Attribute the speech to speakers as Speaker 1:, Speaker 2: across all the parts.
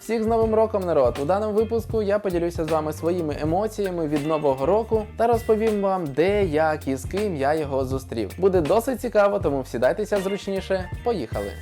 Speaker 1: Всіх з Новим роком, народ! У даному випуску я поділюся з вами своїми емоціями від нового року та розповім вам, де, як і з ким я його зустрів. Буде досить цікаво, тому всідайтеся зручніше. Поїхали!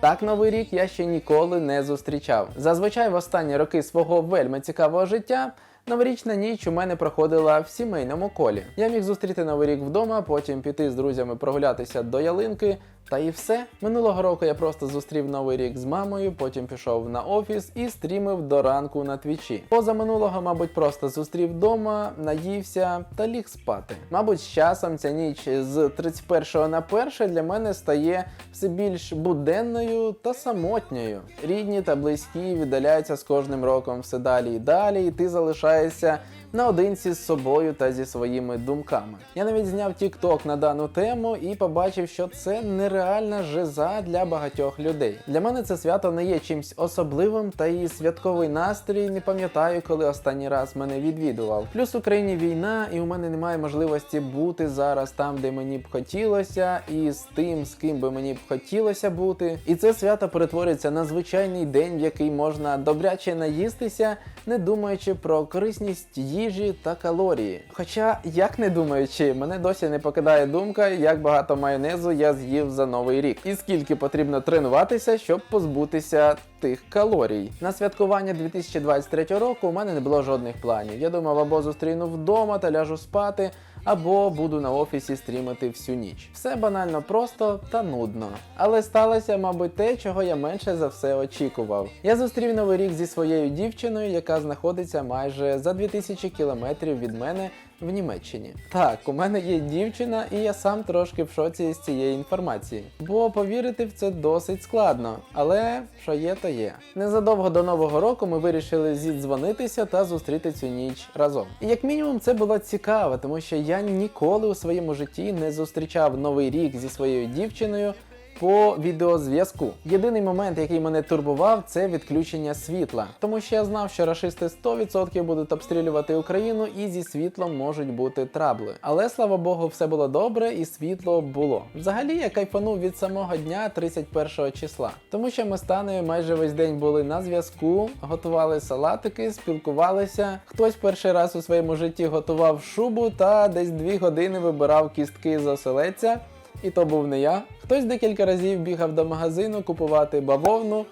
Speaker 1: Так, новий рік я ще ніколи не зустрічав. Зазвичай в останні роки свого вельми цікавого життя. Новорічна ніч у мене проходила в сімейному колі. Я міг зустріти новий рік вдома, потім піти з друзями прогулятися до ялинки. Та і все. Минулого року я просто зустрів новий рік з мамою, потім пішов на офіс і стрімив до ранку на твічі. Поза минулого, мабуть, просто зустрів вдома, наївся та ліг спати. Мабуть, з часом ця ніч з 31 на 1 для мене стає все більш буденною та самотньою. Рідні та близькі віддаляються з кожним роком все далі і далі, і ти залишаєшся наодинці з собою та зі своїми думками. Я навіть зняв TikTok на дану тему і побачив, що це нереальна жиза для багатьох людей. Для мене це свято не є чимсь особливим, та і святковий настрій не пам'ятаю, коли останній раз мене відвідував. Плюс в Україні війна, і у мене немає можливості бути зараз там, де мені б хотілося, і з тим, з ким би мені б хотілося бути. І це свято перетворюється на звичайний день, в який можна добряче наїстися, не думаючи про корисність їжі та калорії. Хоча, як не думаючи, мене досі не покидає думка, як багато майонезу я з'їв за новий рік, і скільки потрібно тренуватися, щоб позбутися тих калорій. На святкування 2023 року у мене не було жодних планів. Я думав, або зустріну вдома та ляжу спати, або буду на офісі стрімити всю ніч. Все банально просто та нудно. Але сталося, мабуть, те, чого я менше за все очікував. Я зустрів новий рік зі своєю дівчиною, яка знаходиться майже за 2000 кілометрів від мене в Німеччині. Так, у мене є дівчина, і я сам трошки в шоці з цієї інформації. Бо повірити в це досить складно, але що є, то є. Незадовго до нового року ми вирішили зідзвонитися та зустріти цю ніч разом. І як мінімум, це було цікаво, тому що я ніколи у своєму житті не зустрічав новий рік зі своєю дівчиною по відеозв'язку. Єдиний момент, який мене турбував, це відключення світла, тому що я знав, що рашисти 100% будуть обстрілювати Україну і зі світлом можуть бути трабли. Але слава Богу, все було добре і світло було. Взагалі я кайфанув від самого дня 31 числа, тому що ми з Танею майже весь день були на зв'язку, готували салатики, спілкувалися. Хтось перший раз у своєму житті готував шубу та десь 2 години вибирав кістки з оселедця. І то був не я. Хтось декілька разів бігав до магазину купувати бавовну,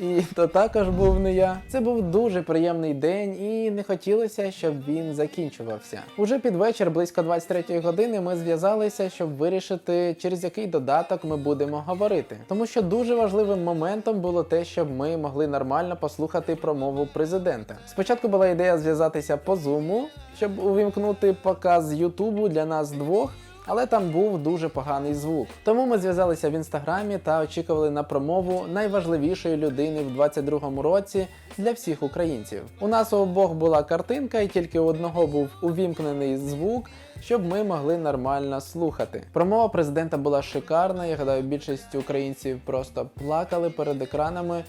Speaker 1: і то також був не я. Це був дуже приємний день, і не хотілося, щоб він закінчувався. Уже під вечір, близько 23-ї години, ми зв'язалися, щоб вирішити, через який додаток ми будемо говорити. Тому що дуже важливим моментом було те, щоб ми могли нормально послухати промову президента. Спочатку була ідея зв'язатися по зуму, щоб увімкнути показ Ютубу для нас двох але там був дуже поганий звук. Тому ми зв'язалися в інстаграмі та очікували на промову найважливішої людини в 22-му році для всіх українців. У нас у обох була картинка, і тільки у одного був увімкнений звук. Щоб ми могли нормально слухати. Промова президента була шикарна. Я гадаю, більшість українців просто плакали перед екранами.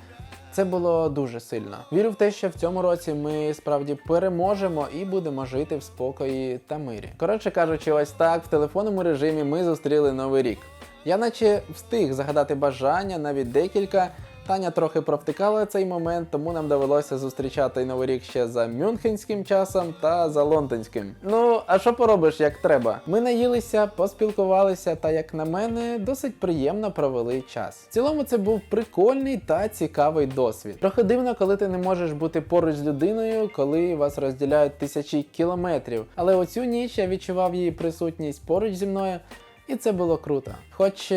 Speaker 1: Це було дуже сильно. Вірю в те, що в цьому році ми справді переможемо і будемо жити в спокої та мирі. Коротше кажучи, ось так в телефонному режимі ми зустріли новий рік. Я наче встиг загадати бажання, навіть декілька. Таня трохи провтикала цей момент, тому нам довелося зустрічати новий рік ще за мюнхенським часом та за лондонським. Ну, а що поробиш, як треба? Ми наїлися, поспілкувалися, та, як на мене, досить приємно провели час. В цілому це був прикольний та цікавий досвід. Трохи дивно, коли ти не можеш бути поруч з людиною, коли вас розділяють тисячі кілометрів. Але оцю ніч я відчував її присутність поруч зі мною, і це було круто. Хоч.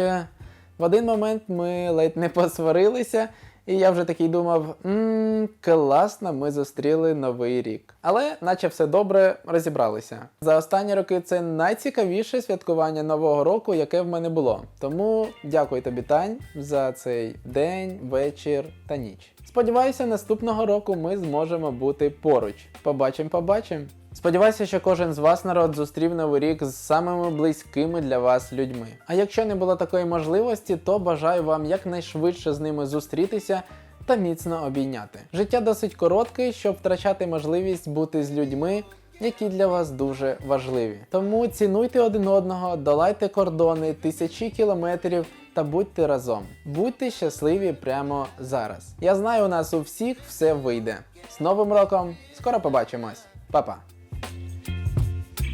Speaker 1: В один момент ми ледь не посварилися, І я вже такий думав: мм, класно, ми зустріли новий рік. Але, наче все добре, розібралися. За останні роки це найцікавіше святкування нового року, яке в мене було. Тому дякую тобі, Тань, за цей день, вечір та ніч. Сподіваюся, наступного року ми зможемо бути поруч. Побачим, побачим. Сподіваюся, що кожен з вас народ зустрів новий рік з самими близькими для вас людьми. А якщо не було такої можливості, то бажаю вам якнайшвидше з ними зустрітися та міцно обійняти. Життя досить коротке, щоб втрачати можливість бути з людьми, які для вас дуже важливі. Тому цінуйте один одного, долайте кордони, тисячі кілометрів та будьте разом. Будьте щасливі прямо зараз. Я знаю, у нас у всіх все вийде. З Новим роком! Скоро побачимось. Па-па!